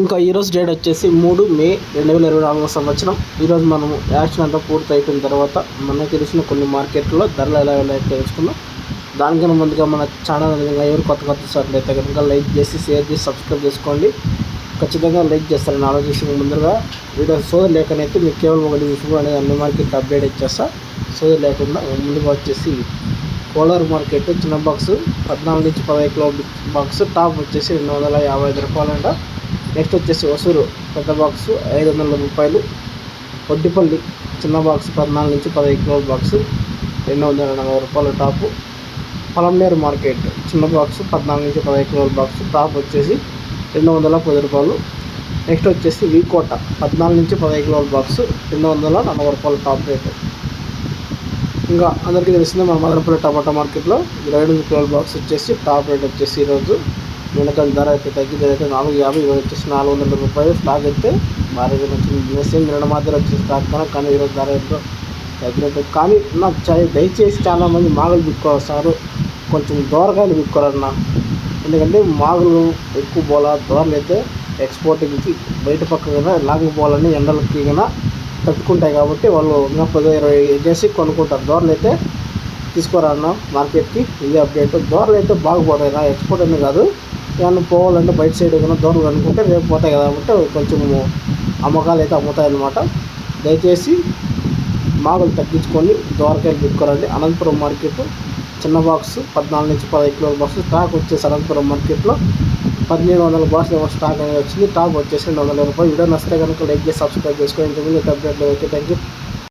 ఇంకా ఈరోజు డేట్ వచ్చేసి మూడు మే రెండు వేల ఇరవై నాలుగో సంవత్సరం. ఈరోజు మనము యాక్షన్ అంతా పూర్తి అయిపోయిన తర్వాత మనకు తెలిసిన కొన్ని మార్కెట్లో ధరలు ఎలా ఎలా తెలుసుకుందాం. దానికన్నా ముందుగా మన ఛానల్ విధంగా ఎవరు కొత్త కొత్త సార్లు అయితే కనుక లైక్ చేసి షేర్ చేసి సబ్స్క్రైబ్ చేసుకోండి. ఖచ్చితంగా లైక్ చేస్తారని ఆలోచించిన ముందుగా వీడియో సోదరు లేకనైతే మీకు కేవలం ఒకటి విషయం అనేది అన్ని మార్కెట్ అప్డేట్ ఇచ్చేస్తా. సోదరు లేకుండా ముందుగా వచ్చేసి కోలార్ మార్కెట్ చిన్న బాక్స్ పద్నాలుగు నుంచి పదహైదు కిలో బాక్స్ టాప్ వచ్చేసి రెండు వందల యాభై ఐదు రూపాయలంట. నెక్స్ట్ వచ్చేసి వసూరు పెద్ద బాక్స్ ఐదు వందల రూపాయలు. ఒడ్డిపల్లి చిన్న బాక్స్ పద్నాలుగు నుంచి పదహైదు కిలోల బాక్స్ రెండు వందల నలభై రూపాయల టాపు. పలంనేరు మార్కెట్ చిన్న బాక్స్ పద్నాలుగు నుంచి పదహైదు కిలోల బాక్స్ టాప్ వచ్చేసి రెండు వందల పది రూపాయలు. నెక్స్ట్ వచ్చేసి వీకోట పద్నాలుగు నుంచి పదహైదు కిలోల బాక్స్ రెండు వందల నలభై రూపాయల టాప్ రేట్. ఇంకా అందరికీ తెలిసిందే మన మదనపల్లి టమాటా మార్కెట్లో ఇరవై ఎనిమిది కిలోల బాక్స్ వచ్చేసి టాప్ రేట్ వచ్చేసి ఈరోజు. మినకల ధర అయితే తగ్గింది అయితే నాలుగు యాభై ఇరవై వచ్చేసి నాలుగు వందల రూపాయలు స్టాక్ అయితే భారీగా నచ్చింది సేమ్ రెండు మాత్రం వచ్చే స్టాక్ కన్నా కానీ ఈరోజు ధర ఎంతో తగ్గినట్టు కానీ నాకు చ దయచేసి చాలామంది మాగులు బిక్కోస్తారు కొంచెం దూరకాయలు బిక్కోరన్న ఎందుకంటే మాగులు ఎక్కువ పోలా దూరలు అయితే ఎక్స్పోర్టింగ్కి బయట పక్క కదా లాంగ్ పోవాలని ఎండలకి కన్నా తట్టుకుంటాయి కాబట్టి వాళ్ళు ఇంకా పది ఇరవై చేసి కొనుక్కుంటారు. దూరలు అయితే తీసుకోరన్న మార్కెట్కి ఇది అప్డేట్ దూరలు అయితే బాగుపోతాయి నా ఎక్స్పోర్ట్ అని కాదు. ఏమన్నా పోవాలంటే బయట సైడ్ ఏదైనా దూరం అనుకుంటే రేపు పోతాయి కదా కాబట్టి కొంచెం అమ్మకాలు అయితే అమ్ముతాయన్నమాట. దయచేసి మాగులు తగ్గించుకొని దోరకాయలు పెట్టుకోరండి అనంతపురం మార్కెట్ చిన్న బాక్స్ పద్నాలుగు నుంచి పదహైదు కిలోల బాక్స్ స్టాక్ వచ్చేసి అనంతపురం మార్కెట్లో పదిహేను వందల బాక్స్ స్టాక్ అనేది వచ్చింది. టాప్ వచ్చేసి రెండు వందల రూపాయలు వీడియో నచ్చితే కనుక లైక్ చేసి సబ్స్క్రైబ్ చేసుకోండి. ఇంతకుముందు అప్డేట్ ఓకే థ్యాంక్ యూ